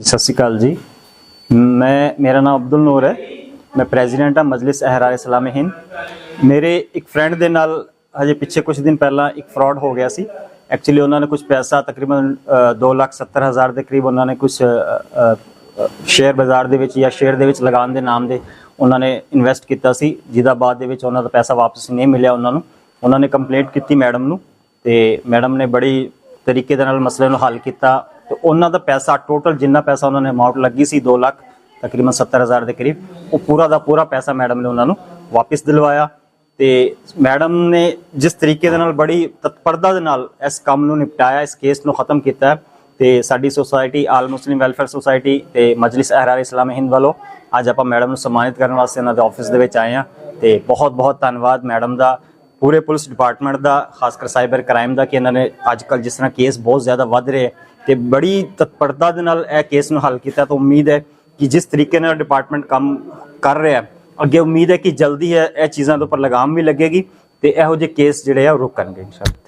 ਸਤਿ ਸ਼੍ਰੀ ਅਕਾਲ ਜੀ। ਮੈਂ, ਮੇਰਾ ਨਾਮ ਅਬਦੁਲ ਨੂਰ ਹੈ। ਮੈਂ ਪ੍ਰੈਜ਼ੀਡੈਂਟ ਹਾਂ ਮਜਲਿਸ ਅਹਿਰਾਰ ਇਸਲਾਮੀ ਹਿੰਦ। ਮੇਰੇ ਇੱਕ ਫਰੈਂਡ ਦੇ ਨਾਲ ਹਜੇ ਪਿੱਛੇ ਕੁਝ ਦਿਨ ਪਹਿਲਾਂ ਇੱਕ ਫਰਾਡ ਹੋ ਗਿਆ ਸੀ। ਐਕਚੁਅਲੀ ਉਹਨਾਂ ਨੇ ਕੁਝ ਪੈਸਾ ਤਕਰੀਬਨ 270000 ਦੇ ਕਰੀਬ ਉਹਨਾਂ ਨੇ ਕੁਝ ਸ਼ੇਅਰ ਬਾਜ਼ਾਰ ਦੇ ਵਿੱਚ ਜਾਂ ਸ਼ੇਅਰ ਦੇ ਵਿੱਚ ਲਗਾਉਣ ਦੇ ਨਾਮ ਦੇ ਉਹਨਾਂ ਨੇ ਇਨਵੈਸਟ ਕੀਤਾ ਸੀ। ਜਿਹਦਾ ਬਾਅਦ ਦੇ ਵਿੱਚ ਉਹਨਾਂ ਦਾ ਪੈਸਾ ਵਾਪਸ ਨਹੀਂ ਮਿਲਿਆ ਉਹਨਾਂ ਨੂੰ। ਉਹਨਾਂ ਨੇ ਕੰਪਲੇਂਟ ਕੀਤੀ ਮੈਡਮ ਨੂੰ ਤੇ ਮੈਡਮ ਨੇ ਬੜੀ ਤਰੀਕੇ ਦੇ ਨਾਲ ਮਸਲੇ ਨੂੰ ਹੱਲ ਕੀਤਾ। ਤੇ ਉਹਨਾਂ ਦਾ ਪੈਸਾ ਟੋਟਲ ਜਿੰਨਾ ਪੈਸਾ ਉਹਨਾਂ ਨੇ ਅਮਾਉਂਟ ਲੱਗੀ ਸੀ 2 ਲੱਖ, ਤਕਰੀਬਨ 70000 ਦੇ ਕਰੀਬ, ਉਹ ਪੂਰਾ ਦਾ ਪੂਰਾ ਪੈਸਾ ਮੈਡਮ ਨੇ ਉਹਨਾਂ ਨੂੰ ਵਾਪਸ ਦਿਲਵਾਇਆ। ਤੇ ਮੈਡਮ ਨੇ ਜਿਸ ਤਰੀਕੇ ਦੇ ਨਾਲ ਬੜੀ ਤਤਪਰਤਾ ਦੇ ਨਾਲ ਇਸ ਕੰਮ ਨੂੰ ਨਿਪਟਾਇਆ, ਇਸ ਕੇਸ ਨੂੰ ਖਤਮ ਕੀਤਾ ਹੈ। ਤੇ ਸਾਡੀ society all Muslim welfare society ਤੇ ਮਜਲਿਸ ਅਹਿਰਾਰ ਇਸਲਾਮ ਹਿੰਦ ਵੱਲੋਂ ਅੱਜ ਆਪਾਂ ਮੈਡਮ ਨੂੰ ਸਨਮਾਨਿਤ ਕਰਨ ਵਾਸਤੇ ਉਹਨਾਂ ਦੇ ਆਫਿਸ ਦੇ ਵਿੱਚ ਆਏ ਹਾਂ। ਤੇ ਬਹੁਤ ਬਹੁਤ ਧੰਨਵਾਦ ਮੈਡਮ ਦਾ, ਪੂਰੇ ਪੁਲਿਸ ਡਿਪਾਰਟਮੈਂਟ ਦਾ ਖਾਸ ਕਰ ਸਾਈਬਰ ਕ੍ਰਾਈਮ ਦਾ, ਕਿ ਇਹਨਾਂ ਨੇ ਅੱਜ ਕੱਲ ਜਿਸ ਤਰ੍ਹਾਂ ਕੇਸ ਬਹੁਤ ਜ਼ਿਆਦਾ ਵੱਧ ਰਹੇ ਤੇ ਬੜੀ ਤਤਪਰਤਾ ਦੇ ਨਾਲ ਇਹ ਕੇਸ ਨੂੰ ਹੱਲ ਕੀਤਾ, ਤਾਂ ਉਮੀਦ ਹੈ ਕਿ ਜਿਸ ਤਰੀਕੇ ਨਾਲ ਡਿਪਾਰਟਮੈਂਟ ਕੰਮ ਕਰ ਰਿਹਾ ਹੈ ਅੱਗੇ ਉਮੀਦ ਹੈ ਕਿ ਜਲਦੀ ਹੈ ਇਹ ਚੀਜ਼ਾਂ ਦੇ ਉੱਪਰ ਲਗਾਮ ਵੀ ਲੱਗੇਗੀ ਤੇ ਇਹੋ ਜਿਹੇ ਕੇਸ ਜਿਹੜੇ ਆ ਉਹ ਰੁਕਣਗੇ ਇਨਸ਼ਾਅੱਲਾ